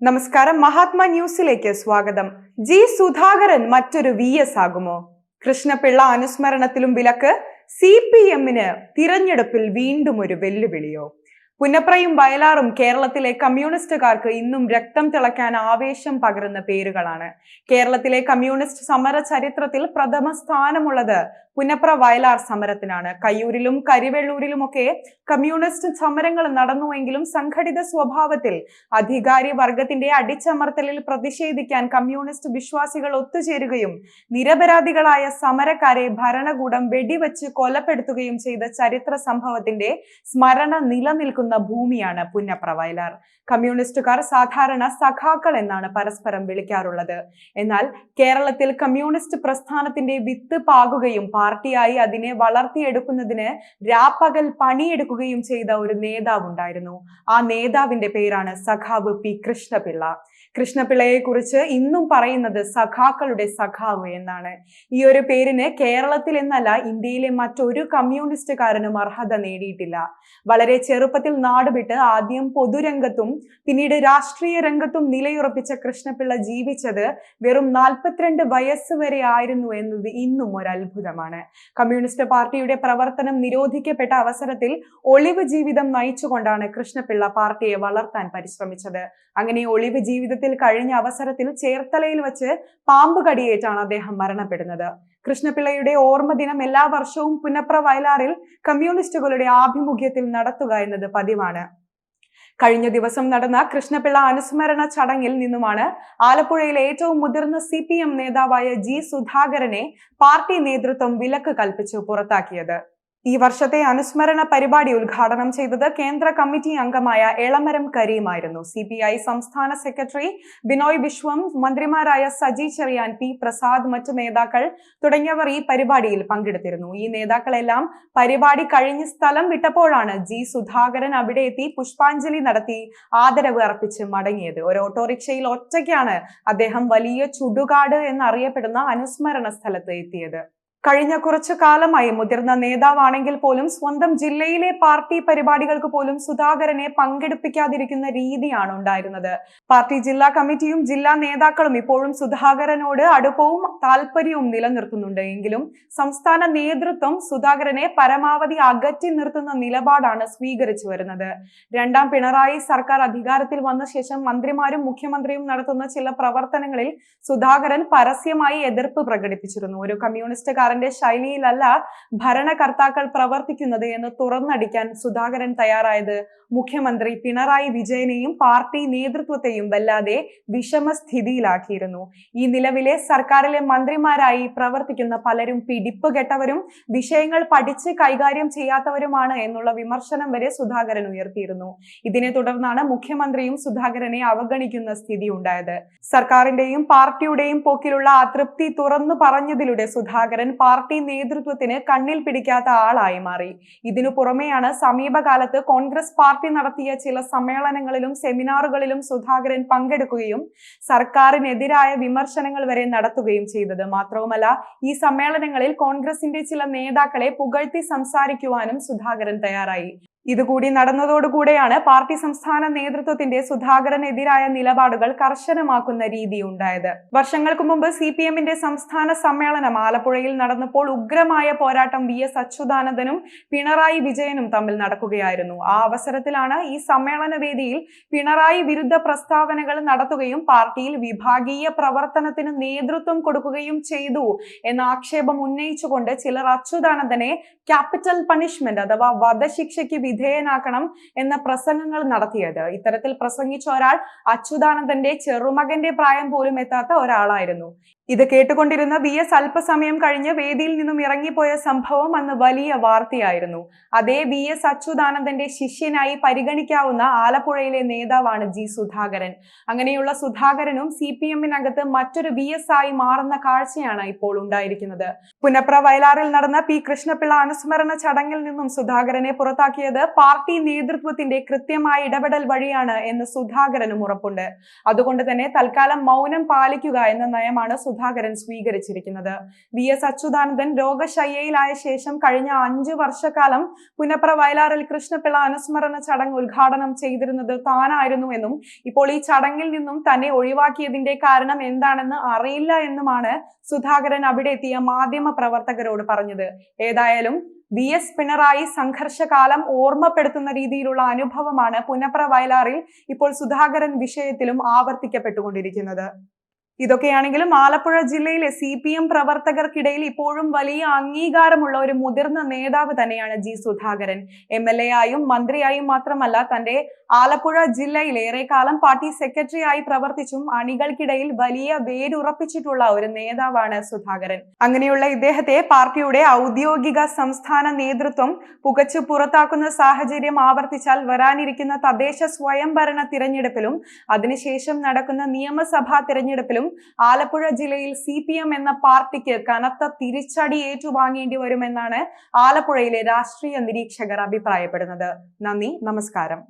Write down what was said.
നമസ്കാരം. മഹാത്മാ ന്യൂസിലേക്ക് സ്വാഗതം. ജി സുധാകരൻ മറ്റൊരു വി എസ് ആകുമോ? കൃഷ്ണപിള്ള അനുസ്മരണത്തിലും വിലക്ക്. സി പി എമ്മിന് തിരഞ്ഞെടുപ്പിൽ വീണ്ടും ഒരു വെല്ലുവിളിയോ? പുന്നപ്രയും വയലാറും കേരളത്തിലെ കമ്മ്യൂണിസ്റ്റുകാർക്ക് ഇന്നും രക്തം തിളയ്ക്കാൻ ആവേശം പകരുന്ന പേരുകളാണ്. കേരളത്തിലെ കമ്മ്യൂണിസ്റ്റ് സമര ചരിത്രത്തിൽ പ്രഥമ സ്ഥാനമുള്ളത് പുന്നപ്ര വയലാർ സമരത്തിനാണ്. കയ്യൂരിലും കരിവെള്ളൂരിലുമൊക്കെ കമ്മ്യൂണിസ്റ്റ് സമരങ്ങൾ നടന്നുവെങ്കിലും സംഘടിത സ്വഭാവത്തിൽ അധികാരി വർഗത്തിന്റെ അടിച്ചമർത്തലിൽ പ്രതിഷേധിക്കാൻ കമ്മ്യൂണിസ്റ്റ് വിശ്വാസികൾ ഒത്തുചേരുകയും നിരപരാധികളായ സമരക്കാരെ ഭരണകൂടം വെടിവെച്ച് കൊലപ്പെടുത്തുകയും ചെയ്ത ചരിത്ര സംഭവത്തിന്റെ സ്മരണ നിലനിൽക്കുന്ന ഭൂമിയാണ് പുന്നപ്ര വയലാർ. കമ്മ്യൂണിസ്റ്റുകാർ സാധാരണ സഖാക്കൾ എന്നാണ് പരസ്പരം വിളിക്കാറുള്ളത്. എന്നാൽ കേരളത്തിൽ കമ്മ്യൂണിസ്റ്റ് പ്രസ്ഥാനത്തിന്റെ വിത്ത് പാകുകയും പാർട്ടിയായി അതിനെ വളർത്തിയെടുക്കുന്നതിന് രാപ്പകൽ പണിയെടുക്കുകയും ചെയ്ത ഒരു നേതാവുണ്ടായിരുന്നു. ആ നേതാവിന്റെ പേരാണ് സഖാവ് പി കൃഷ്ണപിള്ള. കൃഷ്ണപിള്ളയെ കുറിച്ച് ഇന്നും പറയുന്നത് സഖാക്കളുടെ സഖാവ് എന്നാണ്. ഈ ഒരു പേരിന് കേരളത്തിൽ എന്നല്ല ഇന്ത്യയിലെ മറ്റൊരു കമ്മ്യൂണിസ്റ്റുകാരനും അർഹത നേടിയിട്ടില്ല. വളരെ ചെറുപ്പത്തിൽ നാടുവിട്ട് ആദ്യം പൊതുരംഗത്തും പിന്നീട് രാഷ്ട്രീയ രംഗത്തും നിലയുറപ്പിച്ച കൃഷ്ണപിള്ള ജീവിച്ചത് വെറും നാൽപ്പത്തിരണ്ട് വയസ്സ് വരെ ആയിരുന്നു എന്നത് ഇന്നും ഒരു അത്ഭുതമാണ്. കമ്മ്യൂണിസ്റ്റ് പാർട്ടിയുടെ പ്രവർത്തനം നിരോധിക്കപ്പെട്ട അവസരത്തിൽ ഒളിവ് ജീവിതം നയിച്ചുകൊണ്ടാണ് കൃഷ്ണപിള്ള പാർട്ടിയെ വളർത്താൻ പരിശ്രമിച്ചത്. അങ്ങനെ ഒളിവ് ജീവിതത്തിൽ കഴിഞ്ഞ അവസരത്തിൽ ചേർത്തലയിൽ വച്ച് പാമ്പ് കടിയേറ്റാണ് അദ്ദേഹം മരണപ്പെടുന്നത്. കൃഷ്ണപിള്ളയുടെ ഓർമ്മ ദിനം എല്ലാ വർഷവും പുന്നപ്ര വയലാറിൽ കമ്മ്യൂണിസ്റ്റുകളുടെ ആഭിമുഖ്യത്തിൽ നടത്തുക എന്നത് പതിവാണ്. കഴിഞ്ഞ ദിവസം നടന്ന കൃഷ്ണപിള്ള അനുസ്മരണ ചടങ്ങിൽ നിന്നുമാണ് ആലപ്പുഴയിലെ ഏറ്റവും മുതിർന്ന സി നേതാവായ ജി സുധാകരനെ പാർട്ടി നേതൃത്വം വിലക്ക് കൽപ്പിച്ചു പുറത്താക്കിയത്. ഈ വർഷത്തെ അനുസ്മരണ പരിപാടി ഉദ്ഘാടനം ചെയ്തത് കേന്ദ്ര കമ്മിറ്റി അംഗമായ എളമരം കരീമായിരുന്നു. സി പി ഐ സംസ്ഥാന സെക്രട്ടറി ബിനോയ് വിശ്വം മന്ത്രിമാരായ സജി ചെറിയാൻ പി പ്രസാദ് മറ്റു നേതാക്കൾ തുടങ്ങിയവർ ഈ പരിപാടിയിൽ പങ്കെടുത്തിരുന്നു. ഈ നേതാക്കളെല്ലാം പരിപാടി കഴിഞ്ഞ് സ്ഥലം വിട്ടപ്പോഴാണ് ജി സുധാകരൻ അവിടെ എത്തി പുഷ്പാഞ്ജലി നടത്തി ആദരവ് അർപ്പിച്ച് മടങ്ങിയത്. ഒരു ഓട്ടോറിക്ഷയിൽ ഒറ്റയ്ക്കാണ് അദ്ദേഹം വലിയ ചുടുകാട് എന്നറിയപ്പെടുന്ന അനുസ്മരണ സ്ഥലത്ത് എത്തിയത്. കഴിഞ്ഞ കുറച്ചു കാലമായി മുതിർന്ന നേതാവാണെങ്കിൽ പോലും സ്വന്തം ജില്ലയിലെ പാർട്ടി പരിപാടികൾക്ക് പോലും സുധാകരനെ പങ്കെടുപ്പിക്കാതിരിക്കുന്ന രീതിയാണ് ഉണ്ടായിരുന്നത്. പാർട്ടി ജില്ലാ കമ്മിറ്റിയും ജില്ലാ നേതാക്കളും ഇപ്പോഴും സുധാകരനോട് അടുപ്പവും താല്പര്യവും നിലനിർത്തുന്നുണ്ട്. എങ്കിലും സംസ്ഥാന നേതൃത്വം സുധാകരനെ പരമാവധി അകറ്റി നിർത്തുന്ന നിലപാടാണ് സ്വീകരിച്ചു വരുന്നത്. രണ്ടാം പിണറായി സർക്കാർ അധികാരത്തിൽ വന്ന ശേഷം മന്ത്രിമാരും മുഖ്യമന്ത്രിയും നടത്തുന്ന ചില പ്രവർത്തനങ്ങളിൽ സുധാകരൻ പരസ്യമായി എതിർപ്പ് പ്രകടിപ്പിച്ചിരുന്നു. ഒരു കമ്മ്യൂണിസ്റ്റുകാരൻ സർക്കാരിന്റെ ശൈലിയിലല്ല ഭരണകർത്താക്കൾ പ്രവർത്തിക്കുന്നത് എന്ന് തുറന്നടിക്കാൻ സുധാകരൻ തയ്യാറായത് മുഖ്യമന്ത്രി പിണറായി വിജയനെയും പാർട്ടി നേതൃത്വത്തെയും വല്ലാതെ വിഷമസ്ഥിതിയിലാക്കിയിരുന്നു. ഈ നിലവിലെ സർക്കാരിലെ മന്ത്രിമാരായി പ്രവർത്തിക്കുന്ന പലരും പിടിപ്പ് കെട്ടവരും വിഷയങ്ങൾ പഠിച്ച് കൈകാര്യം ചെയ്യാത്തവരുമാണ് എന്നുള്ള വിമർശനം വരെ സുധാകരൻ ഉയർത്തിയിരുന്നു. ഇതിനെ തുടർന്നാണ് മുഖ്യമന്ത്രിയും സുധാകരനെ അവഗണിക്കുന്ന സ്ഥിതി ഉണ്ടായത്. സർക്കാരിന്റെയും പാർട്ടിയുടെയും പോക്കിലുള്ള അതൃപ്തി തുറന്നു പറഞ്ഞതിലൂടെ സുധാകരൻ പാർട്ടി നേതൃത്വത്തിന് കണ്ണിൽ പിടിക്കാത്ത ആളായി മാറി. ഇതിനു പുറമെയാണ് സമീപകാലത്ത് കോൺഗ്രസ് പാർട്ടി നടത്തിയ ചില സമ്മേളനങ്ങളിലും സെമിനാറുകളിലും സുധാകരൻ പങ്കെടുക്കുകയും സർക്കാരിനെതിരായ വിമർശനങ്ങൾ വരെ നടത്തുകയും ചെയ്തത്. മാത്രവുമല്ല ഈ സമ്മേളനങ്ങളിൽ കോൺഗ്രസിന്റെ ചില നേതാക്കളെ പുകഴ്ത്തി സംസാരിക്കുവാനും സുധാകരൻ തയ്യാറായി. ഇതുകൂടി നടന്നതോടുകൂടെയാണ് പാർട്ടി സംസ്ഥാന നേതൃത്വത്തിന്റെ സുധാകരനെതിരായ നിലപാടുകൾ കർശനമാക്കുന്ന രീതി ഉണ്ടായത് വർഷങ്ങൾക്ക് മുമ്പ് സി പി എമ്മിന്റെ സംസ്ഥാന സമ്മേളനം ആലപ്പുഴയിൽ നടന്നപ്പോൾ ഉഗ്രമായ പോരാട്ടം വി എസ് അച്യുതാനന്ദനും പിണറായി വിജയനും തമ്മിൽ നടക്കുകയായിരുന്നു. ആ അവസരത്തിലാണ് ഈ സമ്മേളന വേദിയിൽ പിണറായി വിരുദ്ധ പ്രസ്താവനകൾ നടത്തുകയും പാർട്ടിയിൽ വിഭാഗീയ പ്രവർത്തനത്തിന് നേതൃത്വം കൊടുക്കുകയും ചെയ്തു എന്ന ആക്ഷേപം ഉന്നയിച്ചുകൊണ്ട് ചിലർ അച്യുതാനന്ദനെ ക്യാപിറ്റൽ പണിഷ്മെന്റ് അഥവാ വധശിക്ഷയ്ക്ക് വിധേയനാക്കണം എന്ന പ്രസംഗങ്ങൾ നടത്തിയത്. ഇത്തരത്തിൽ പ്രസംഗിച്ച ഒരാൾ അച്യുതാനന്ദന്റെ ചെറുമകന്റെ പ്രായം പോലും എത്താത്ത ഒരാളായിരുന്നു. ഇത് കേട്ടുകൊണ്ടിരുന്ന വി എസ് അല്പസമയം കഴിഞ്ഞ് വേദിയിൽ നിന്നും ഇറങ്ങിപ്പോയ സംഭവം അന്ന് വലിയ വാർത്തയായിരുന്നു. അതേ വി എസ് അച്യുതാനന്ദന്റെ ശിഷ്യനായി പരിഗണിക്കാവുന്ന ആലപ്പുഴയിലെ നേതാവാണ് ജി സുധാകരൻ. അങ്ങനെയുള്ള സുധാകരനും സി പി എമ്മിനകത്ത് മറ്റൊരു വി എസ് ആയി മാറുന്ന കാഴ്ചയാണ് ഇപ്പോൾ ഉണ്ടായിരിക്കുന്നത്. പുനപ്ര വയലാറിൽ നടന്ന പി കൃഷ്ണപിള്ള അനുസ്മരണ ചടങ്ങിൽ നിന്നും സുധാകരനെ പുറത്താക്കിയത് പാർട്ടി നേതൃത്വത്തിന്റെ കൃത്യമായ ഇടപെടൽ വഴിയാണ് എന്ന് സുധാകരനും ഉറപ്പുണ്ട്. അതുകൊണ്ട് തന്നെ തൽക്കാലം മൗനം പാലിക്കുക എന്ന നയമാണ് സുധാകരൻ സ്വീകരിച്ചിരിക്കുന്നത്. വി. എസ്. അച്യുതാനന്ദൻ രോഗശയ്യയിലായ ശേഷം കഴിഞ്ഞ അഞ്ചു വർഷക്കാലം പുനപ്ര വയലാറിൽ കൃഷ്ണപിള്ള അനുസ്മരണ ചടങ്ങ് ഉദ്ഘാടനം ചെയ്തിരുന്നത് താനായിരുന്നു എന്നും ഇപ്പോൾ ഈ ചടങ്ങിൽ നിന്നും തന്നെ ഒഴിവാക്കിയതിന്റെ കാരണം എന്താണെന്ന് അറിയില്ല എന്നുമാണ് സുധാകരൻ അവിടെ എത്തിയ മാധ്യമ പ്രവർത്തകരോട് പറഞ്ഞത്. ഏതായാലും വി. എസ്. പിണറായി സംഘർഷകാലം ഓർമ്മപ്പെടുത്തുന്ന രീതിയിലുള്ള അനുഭവമാണ് പുനപ്ര വയലാറിൽ ഇപ്പോൾ സുധാകരൻ വിഷയത്തിലും ആവർത്തിക്കപ്പെട്ടുകൊണ്ടിരിക്കുന്നത്. ഇതൊക്കെയാണെങ്കിലും ആലപ്പുഴ ജില്ലയിലെ സി പി എം പ്രവർത്തകർക്കിടയിൽ ഇപ്പോഴും വലിയ അംഗീകാരമുള്ള ഒരു മുതിർന്ന നേതാവ് തന്നെയാണ് G Sudhakaran. M L A ആയും മന്ത്രിയായും മാത്രമല്ല തന്റെ ആലപ്പുഴ ജില്ലയിൽ ഏറെക്കാലം പാർട്ടി സെക്രട്ടറി ആയി പ്രവർത്തിച്ചും അണികൾക്കിടയിൽ വലിയ വേരുറപ്പിച്ചിട്ടുള്ള ഒരു നേതാവാണ് സുധാകരൻ. അങ്ങനെയുള്ള ഇദ്ദേഹത്തെ പാർട്ടിയുടെ ഔദ്യോഗിക സംസ്ഥാന നേതൃത്വം പുകച്ചു പുറത്താക്കുന്ന സാഹചര്യം ആവർത്തിച്ചാൽ വരാനിരിക്കുന്ന തദ്ദേശ സ്വയംഭരണ തിരഞ്ഞെടുപ്പിലും അതിനുശേഷം നടക്കുന്ന നിയമസഭാ തിരഞ്ഞെടുപ്പിലും ആലപ്പുഴ ജില്ലയിൽ സി പി എം എന്ന പാർട്ടിക്ക് കനത്ത തിരിച്ചടി ഏറ്റുവാങ്ങേണ്ടി വരുമെന്നാണ് ആലപ്പുഴയിലെ രാഷ്ട്രീയ നിരീക്ഷകർ അഭിപ്രായപ്പെടുന്നത്. നന്ദി നമസ്കാരം.